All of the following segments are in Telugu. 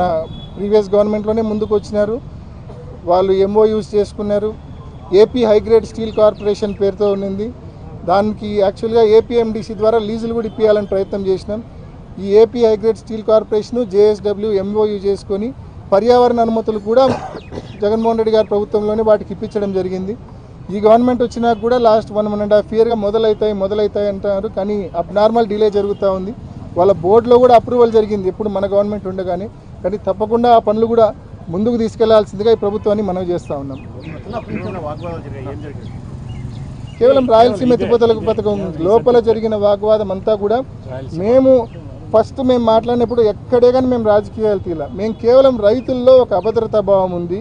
మన ప్రీవియస్ గవర్నమెంట్లోనే ముందుకు వచ్చినారు వాళ్ళు ఎంఓ యూజ్ చేసుకున్నారు. AP high grade steel corporation పేరుతో ఉన్నింది. దానికి యాక్చువల్గా ఏపీఎండిసి ద్వారా లీజులు కూడా ఇప్పించాలని ప్రయత్నం చేసినాం. ఈ AP high grade steel corporation JSW MOU చేసుకొని పర్యావరణ అనుమతులు కూడా జగన్మోహన్ రెడ్డి గారి ప్రభుత్వంలోనే వాటికి ఇప్పించడం జరిగింది. ఈ గవర్నమెంట్ వచ్చినాక కూడా last one one and half ఇయర్గా మొదలవుతాయి మొదలవుతాయి అంటున్నారు కానీ అబ్నార్మల్ డిలే జరుగుతూ ఉంది. వాళ్ళ బోర్డులో కూడా అప్రూవల్ జరిగింది. ఎప్పుడు మన గవర్నమెంట్ ఉండగానే. కానీ తప్పకుండా ఆ పనులు కూడా ముందుకు తీసుకెళ్ళాల్సిందిగా ఈ ప్రభుత్వాన్ని మనం చేస్తూ ఉన్నాం. కేవలం రాయలసీమ ఎత్తిపోతల పథకం లోపల జరిగిన వాగ్వాదం అంతా కూడా మేము ఫస్ట్ మేము మాట్లాడినప్పుడు ఎక్కడే కానీ మేము రాజకీయాలు తీయాల. మేము కేవలం రైతుల్లో ఒక అభద్రతా భావం ఉంది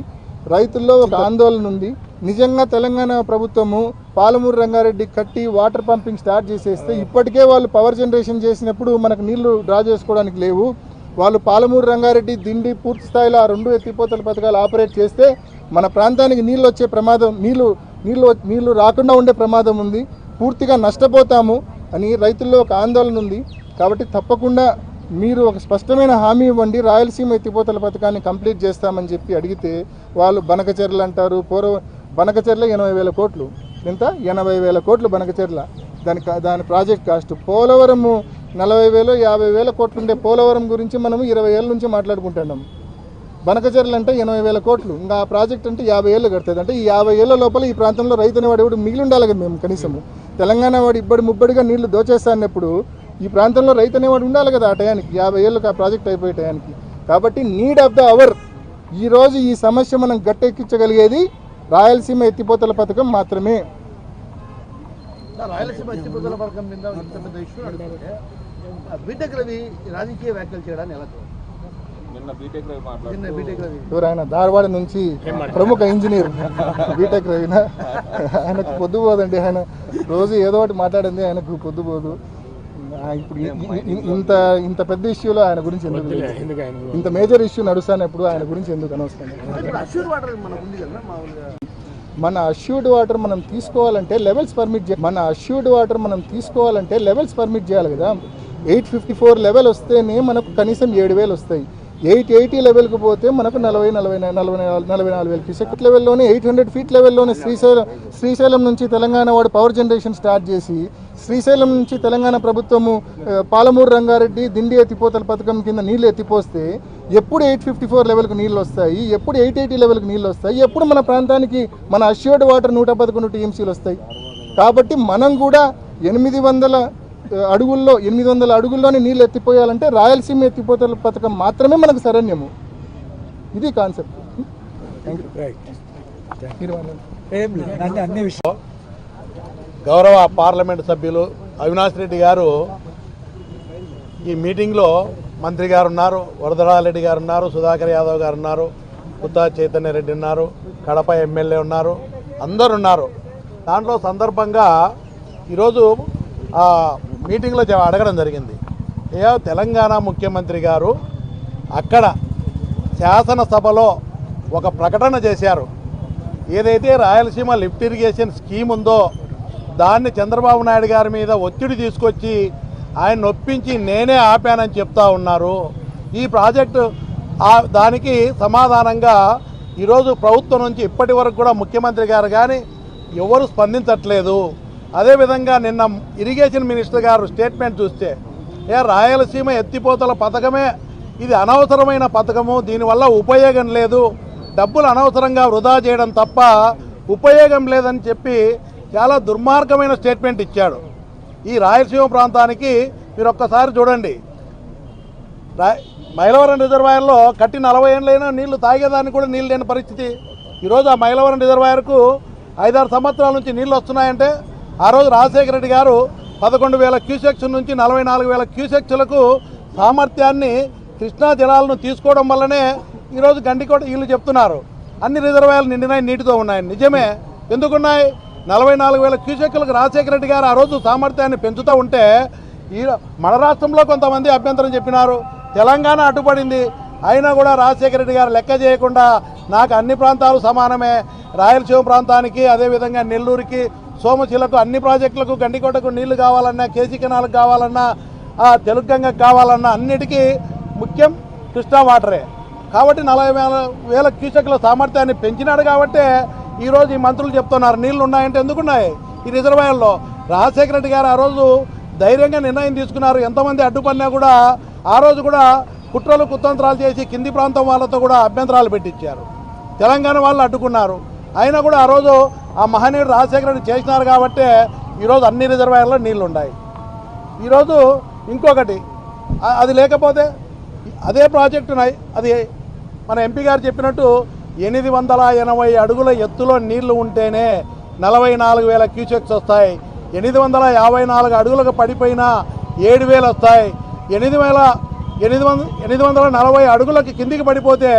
రైతుల్లో ఒక ఆందోళన ఉంది. నిజంగా తెలంగాణ ప్రభుత్వము పాలమూరు రంగారెడ్డి కట్టి వాటర్ పంపింగ్ స్టార్ట్ చేసేస్తే ఇప్పటికే వాళ్ళు పవర్ జనరేషన్ చేసినప్పుడు మనకు నీళ్ళు డ్రా చేసుకోవడానికి లేవు. వాళ్ళు పాలమూరు రంగారెడ్డి దిండి పూర్తి స్థాయిలో ఆ రెండు ఎత్తిపోతల పథకాలు ఆపరేట్ చేస్తే మన ప్రాంతానికి నీళ్ళు వచ్చే ప్రమాదం నీళ్ళు నీళ్ళు నీళ్ళు రాకుండా ఉండే ప్రమాదం ఉంది. పూర్తిగా నష్టపోతాము అని రైతుల్లో ఒక ఆందోళన ఉంది. కాబట్టి తప్పకుండా మీరు ఒక స్పష్టమైన హామీ ఇవ్వండి. రాయలసీమ ఎత్తిపోతల పథకాన్ని కంప్లీట్ చేస్తామని చెప్పి అడిగితే వాళ్ళు బనకచెర్లు అంటారు. పూర్వ బనకచెర్ల ఎనభై వేల కోట్లు. ఎంత? ఎనభై వేల కోట్లు బనకచెర్ల. దాని కా- దాని ప్రాజెక్ట్ కాస్ట్ పోలవరము నలభై వేలు యాభై వేల కోట్లుండే పోలవరం గురించి మనం ఇరవై ఏళ్ళ నుంచి మాట్లాడుకుంటున్నాం. బనకచర్లు అంటే ఎనభై వేల కోట్లు. ఇంకా ఆ ప్రాజెక్ట్ అంటే యాభై ఏళ్ళు కడుతుంది. అంటే ఈ యాభై ఏళ్ళ లోపల ఈ ప్రాంతంలో రైతు అనేవాడు ఎవడు మిగిలి ఉండాలి కదా మేము కనీసము. తెలంగాణ వాడు ఇబ్బడి ముబ్బడిగా నీళ్ళు దోచేస్తా అన్నప్పుడు ఈ ప్రాంతంలో రైతు అనేవాడు ఉండాలి కదా ఆ టయానికి. యాభై ఏళ్ళకి ఆ ప్రాజెక్ట్ అయిపోయే టయానికి. కాబట్టి నీడ్ ఆఫ్ ద అవర్ ఈరోజు ఈ సమస్య మనం గట్టెక్కించగలిగేది రాయలసీమ ఎత్తిపోతల పథకం మాత్రమే. రాయలసీమ ఎత్తిపోతల పథకం మీద బీటెక్ రవి రాజకీయ వ్యాఖ్యలు చేయడాన్ని ఎలా చూడాలి? నిన్న బీటెక్ రవి మాట్లాడుతూ నిన్న బీటెక్ రవి. ఎవరు ఆయన? ధారవాడ నుంచి ప్రముఖ ఇంజనీర్. బీటెక్ రవిన? ఆయనకు పొద్దుపోదండి ఆయన. రోజు ఏదో ఒకటి మాట్లాడింది ఆయనకు పొద్దుపోదు ఇప్పుడు ఇంత ఇంత పెద్ద ఇష్యూలో ఆయన గురించి ఎందుకు? ఇంత మేజర్ ఇష్యూ నడుస్తానప్పుడు ఆయన గురించి ఎందుకు అనవసరం? మన అష్యూర్డ్ వాటర్ మనం తీసుకోవాలంటే లెవెల్స్ పర్మిట్ చే మన అష్యూర్డ్ వాటర్ మనం తీసుకోవాలంటే లెవెల్స్ పర్మిట్ చేయాలి కదా. ఎయిట్ ఫిఫ్టీ ఫోర్ లెవెల్ వస్తేనే మనకు కనీసం ఏడు వేలు వస్తాయి. ఎయిట్ ఎయిటీ లెవెల్కి పోతే మనకు నలభై నలభై నలభై నాలుగు- నలభై నాలుగు వేలు. ఫీట్ లెవెల్లోనే ఎయిట్ హండ్రెడ్ ఫీట్ లెవెల్లోనే శ్రీశైలం శ్రీశైలం నుంచి తెలంగాణ వాడు పవర్ జనరేషన్ స్టార్ట్ చేసి శ్రీశైలం నుంచి తెలంగాణ ప్రభుత్వము పాలమూరు రంగారెడ్డి దిండి ఎత్తిపోతల పథకం కింద నీళ్ళు ఎత్తిపోస్తే ఎప్పుడు ఎయిట్ ఫిఫ్టీ ఫోర్ లెవెల్కి నీళ్ళు వస్తాయి ఎప్పుడు ఎయిట్ ఎయిటీ లెవెల్కి నీళ్ళు వస్తాయి ఎప్పుడు మన ప్రాంతానికి మన అష్యూర్డ్ వాటర్ నూట పదకొండు టీఎంసీలు వస్తాయి. కాబట్టి మనం కూడా ఎనిమిది వందల అడుగుల్లో ఎనిమిది వందల అడుగుల్లోనే నీళ్ళు ఎత్తిపోయాలంటే రాయలసీమ ఎత్తిపోతల పథకం మాత్రమే మనకు శరణ్యము. ఇది కాన్సెప్ట్. విషయాలు. గౌరవ పార్లమెంట్ సభ్యులు అవినాష్ రెడ్డి గారు ఈ మీటింగ్లో మంత్రి గారు ఉన్నారు వరదరారెడ్డి గారు ఉన్నారు సుధాకర్ యాదవ్ గారు ఉన్నారు ఉత్తా చైతన్య రెడ్డి ఉన్నారు కడప ఎమ్మెల్యే ఉన్నారు అందరు ఉన్నారు. దాంట్లో సందర్భంగా ఈరోజు మీటింగ్లో అడగడం జరిగింది. ఏ తెలంగాణ ముఖ్యమంత్రి గారు అక్కడ శాసనసభలో ఒక ప్రకటన చేశారు. ఏదైతే రాయలసీమ లిఫ్ట్ ఇరిగేషన్ స్కీమ్ ఉందో దాన్ని చంద్రబాబు నాయుడు గారి మీద ఒత్తిడి తీసుకొచ్చి ఆయన నొప్పించి నేనే ఆపానని చెప్తా ఉన్నారు. ఈ ప్రాజెక్టు దానికి సమాధానంగా ఈరోజు ప్రభుత్వం నుంచి ఇప్పటి వరకు కూడా ముఖ్యమంత్రి గారు కానీ ఎవరు స్పందించట్లేదు. అదేవిధంగా నిన్న ఇరిగేషన్ మినిస్టర్ గారు స్టేట్మెంట్ చూస్తే ఏ రాయలసీమ ఎత్తిపోతల పథకమే ఇది అనవసరమైన పథకము దీనివల్ల ఉపయోగం లేదు డబ్బులు అనవసరంగా వృధా చేయడం తప్ప ఉపయోగం లేదని చెప్పి చాలా దుర్మార్గమైన స్టేట్మెంట్ ఇచ్చాడు. ఈ రాయలసీమ ప్రాంతానికి మీరు ఒక్కసారి చూడండి. మైలవరం రిజర్వాయర్లో కట్టి నలభై ఏళ్ళైనా నీళ్ళు తాగేదానికి కూడా నీళ్ళు లేని పరిస్థితి. ఈరోజు ఆ మైలవరం రిజర్వాయర్కు ఐదారు సంవత్సరాల నుంచి నీళ్ళు వస్తున్నాయంటే ఆ రోజు రాజశేఖర రెడ్డి గారు పదకొండు వేల క్యూసెక్స్ నుంచి నలభై నాలుగు వేల క్యూసెక్స్లకు సామర్థ్యాన్ని కృష్ణా జలాలను తీసుకోవడం వల్లనే ఈరోజు గండికోట వీళ్ళు చెప్తున్నారు. అన్ని రిజర్వాయర్లు నిండినాయి నీటితో ఉన్నాయి. నిజమే. ఎందుకున్నాయి? నలభై నాలుగు వేల క్యూసెక్లకు రాజశేఖర రెడ్డి గారు ఆ రోజు సామర్థ్యాన్ని పెంచుతూ ఉంటే ఈ మన రాష్ట్రంలో కొంతమంది అభ్యంతరం చెప్పినారు. తెలంగాణ అడ్డుపడింది. అయినా కూడా రాజశేఖర రెడ్డి గారు లెక్క చేయకుండా నాకు అన్ని ప్రాంతాలు సమానమే. రాయలసీమ ప్రాంతానికి అదేవిధంగా నెల్లూరుకి సోమశిలకు అన్ని ప్రాజెక్టులకు గండికోటకు నీళ్ళు కావాలన్నా కేసీ కెనాలకు కావాలన్నా ఆ తెలుగు గంగకు కావాలన్నా అన్నిటికీ ముఖ్యం కృష్ణా వాటరే. కాబట్టి నలభై వేల వేల క్యూసెక్ల సామర్థ్యాన్ని పెంచినాడు కాబట్టే ఈరోజు ఈ మంత్రులు చెప్తున్నారు నీళ్ళు ఉన్నాయంటే ఎందుకున్నాయి? ఈ రిజర్వాయర్లో రాజశేఖర రెడ్డి గారు ఆ రోజు ధైర్యంగా నిర్ణయం తీసుకున్నారు. ఎంతమంది అడ్డుపడినా కూడా ఆ రోజు కూడా కుట్రలు కుతంత్రాలు చేసి కింది ప్రాంతం వాళ్ళతో కూడా అభ్యంతరాలు పెట్టించారు. తెలంగాణ వాళ్ళు అడ్డుకున్నారు. అయినా కూడా ఆ రోజు ఆ మహనీయుడు రాజశేఖర రెడ్డి చేసినారు కాబట్టే ఈరోజు అన్ని రిజర్వాయర్లో నీళ్ళు ఉన్నాయి ఈరోజు ఇంకొకటి అది లేకపోతే అదే ప్రాజెక్టు అది మన ఎంపీ గారు చెప్పినట్టు ఎనిమిది వందల ఎనభై అడుగుల ఎత్తులో నీళ్ళు ఉంటేనే నలభై నాలుగు వేల క్యూసెక్స్ వస్తాయి. ఎనిమిది వందల యాభై నాలుగు అడుగులకు పడిపోయినా ఏడు వేలు వస్తాయి. ఎనిమిది వేల ఎనిమిది వంద ఎనిమిది వందల నలభై అడుగులకి కిందికి పడిపోతే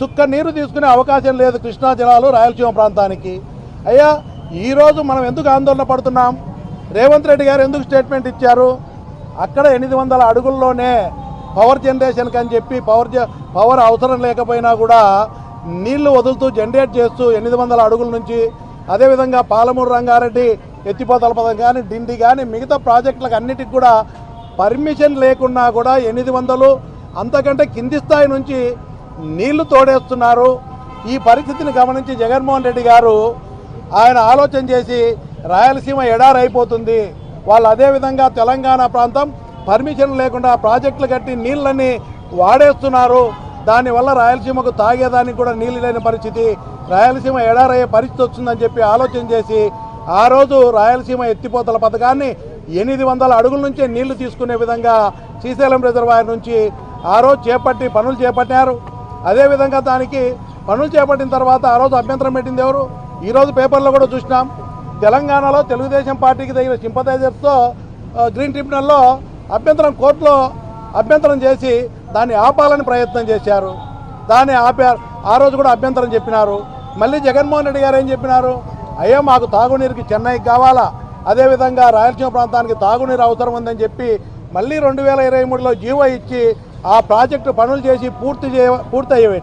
చుక్క నీరు తీసుకునే అవకాశం లేదు కృష్ణా జలాలు రాయలసీమ ప్రాంతానికి. అయ్యా ఈరోజు మనం ఎందుకు ఆందోళన పడుతున్నాం? రేవంత్ రెడ్డి గారు ఎందుకు స్టేట్మెంట్ ఇచ్చారు? అక్కడ ఎనిమిది వందల అడుగుల్లోనే పవర్ జనరేషన్కి అని చెప్పి పవర్ జ- పవర్ అవసరం లేకపోయినా కూడా నీళ్ళు వదులుతూ జనరేట్ చేస్తూ ఎనిమిది వందల అడుగుల నుంచి అదేవిధంగా పాలమూరు రంగారెడ్డి ఎత్తిపోతల పథకం కానీ డిండి కానీ మిగతా ప్రాజెక్టులకు అన్నిటికి కూడా పర్మిషన్ లేకున్నా కూడా ఎనిమిది వందలు అంతకంటే కింది స్థాయి నుంచి నీళ్ళు తోడేస్తున్నారు. ఈ పరిస్థితిని గమనించి జగన్మోహన్ రెడ్డి గారు ఆయన ఆలోచన చేసి రాయలసీమ ఎడారైపోతుంది. వాళ్ళు అదేవిధంగా తెలంగాణ ప్రాంతం పర్మిషన్ లేకుండా ప్రాజెక్టులు కట్టి నీళ్ళని వాడేస్తున్నారు. దానివల్ల రాయలసీమకు తాగేదానికి కూడా నీళ్ళు లేని పరిస్థితి. రాయలసీమ ఎడారయ్యే పరిస్థితి వస్తుందని చెప్పి ఆలోచన చేసి ఆ రోజు రాయలసీమ ఎత్తిపోతల పథకాన్ని ఎనిమిది వందల అడుగుల నుంచే నీళ్ళు తీసుకునే విధంగా శ్రీశైలం రిజర్వాయర్ నుంచి ఆ రోజు చేపట్టి పనులు చేపట్టారు అదేవిధంగా దానికి పనులు చేపట్టిన తర్వాత ఆ రోజు అభ్యంతరం పెట్టింది ఎవరు? ఈరోజు పేపర్లో కూడా చూసినాం. తెలంగాణలో తెలుగుదేశం పార్టీకి తగిన సింపథైజర్స్తో గ్రీన్ ట్రిబ్యునల్లో అభ్యంతరం కోర్టులో అభ్యంతరం చేసి దాన్ని ఆపాలని ప్రయత్నం చేశారు. దాన్ని ఆపారు. ఆ రోజు కూడా అభ్యంతరం చెప్పినారు. మళ్ళీ జగన్మోహన్ రెడ్డి గారు ఏం చెప్పినారు? అయ్యో మాకు తాగునీరుకి చెన్నైకి కావాలా? అదేవిధంగా రాయలసీమ ప్రాంతానికి తాగునీరు అవసరం ఉందని చెప్పి మళ్ళీ రెండు వేల ఇరవై మూడులో జీవో ఇచ్చి ఆ ప్రాజెక్టు పనులు చేసి పూర్తి చేయ పూర్తి అయ్యేవి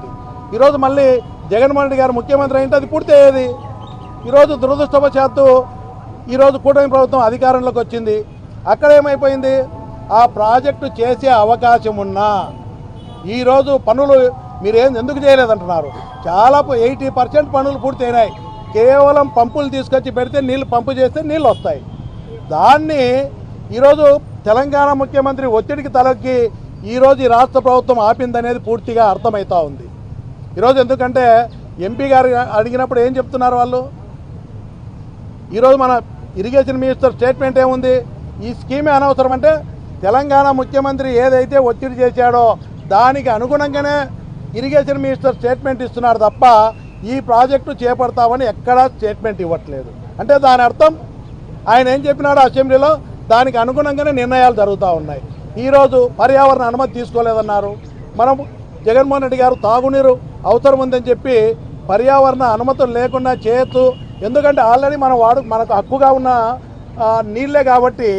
ఈరోజు మళ్ళీ జగన్మోహన్ రెడ్డి గారు ముఖ్యమంత్రి అయితే అది పూర్తి అయ్యేది. ఈరోజు దురదృష్టవశాత్తు ఈరోజు కూటమి ప్రభుత్వం అధికారంలోకి వచ్చింది. అక్కడ ఏమైపోయింది? ఆ ప్రాజెక్టు చేసే అవకాశం ఉన్నా. ఈరోజు పనులు మీరేం ఎందుకు చేయలేదంటున్నారు? చాలా ఎయిటీ పర్సెంట్ పనులు పూర్తయినాయి. కేవలం పంపులు తీసుకొచ్చి పెడితే నీళ్ళు పంపు చేస్తే నీళ్ళు వస్తాయి. దాన్ని ఈరోజు తెలంగాణ ముఖ్యమంత్రి ఒత్తిడికి తలొక్కి ఈరోజు ఈ రాష్ట్ర ప్రభుత్వం ఆపిందనేది పూర్తిగా అర్థమవుతా ఉంది. ఈరోజు ఎందుకంటే ఎంపీ గారు అడిగినప్పుడు ఏం చెప్తున్నారు వాళ్ళు? ఈరోజు మన ఇరిగేషన్ మినిస్టర్ స్టేట్మెంట్ ఏముంది? ఈ స్కీమే అనవసరం అంటే తెలంగాణ ముఖ్యమంత్రి ఏదైతే ఒత్తిడి చేశాడో దానికి అనుగుణంగానే ఇరిగేషన్ మినిస్టర్ స్టేట్మెంట్ ఇస్తున్నారు తప్ప ఈ ప్రాజెక్టు చేపడతామని ఎక్కడా స్టేట్మెంట్ ఇవ్వట్లేదు. అంటే దాని అర్థం ఆయన ఏం చెప్పినాడో అసెంబ్లీలో? దానికి అనుగుణంగానే నిర్ణయాలు జరుగుతూ ఉన్నాయి. ఈరోజు పర్యావరణ అనుమతి తీసుకోలేదన్నారు. మనం జగన్మోహన్ రెడ్డి గారు తాగునీరు అవసరం ఉందని చెప్పి పర్యావరణ అనుమతులు లేకుండా చేయొచ్చు ఎందుకంటే ఆల్రెడీ మనం వాడు మనకు హక్కుగా ఉన్న నీళ్ళే కాబట్టి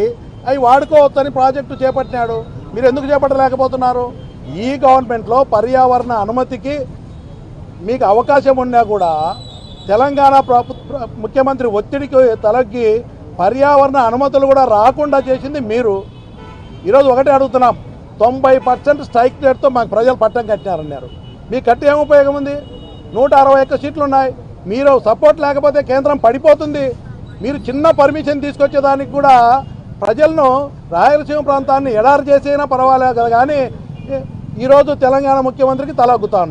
అవి వాడుకోవచ్చని ప్రాజెక్టు చేపట్టినాడు. మీరు ఎందుకు చేపట్టలేకపోతున్నారు? ఈ గవర్నమెంట్లో పర్యావరణ అనుమతికి మీకు అవకాశం ఉన్నా కూడా తెలంగాణ ముఖ్యమంత్రి ఒత్తిడికి తలగ్గి పర్యావరణ అనుమతులు కూడా రాకుండా చేసింది మీరు. ఈరోజు ఒకటే అడుగుతున్నాం. తొంభై పర్సెంట్ స్ట్రైక్ రేట్తో మాకు ప్రజలు పట్టం కట్టినారన్నారు మీ కట్టి ఏం ఉపయోగం ఉంది? నూట అరవై ఒక్క సీట్లు ఉన్నాయి. మీరు సపోర్ట్ లేకపోతే కేంద్రం పడిపోతుంది. మీరు చిన్న పర్మిషన్ తీసుకొచ్చేదానికి కూడా ప్రజలను రాయలసీమ ప్రాంతాన్ని ఎడారు చేసైనా పర్వాలేదు కదా కానీ ఈరోజు తెలంగాణ ముఖ్యమంత్రికి తలగ్గుతాను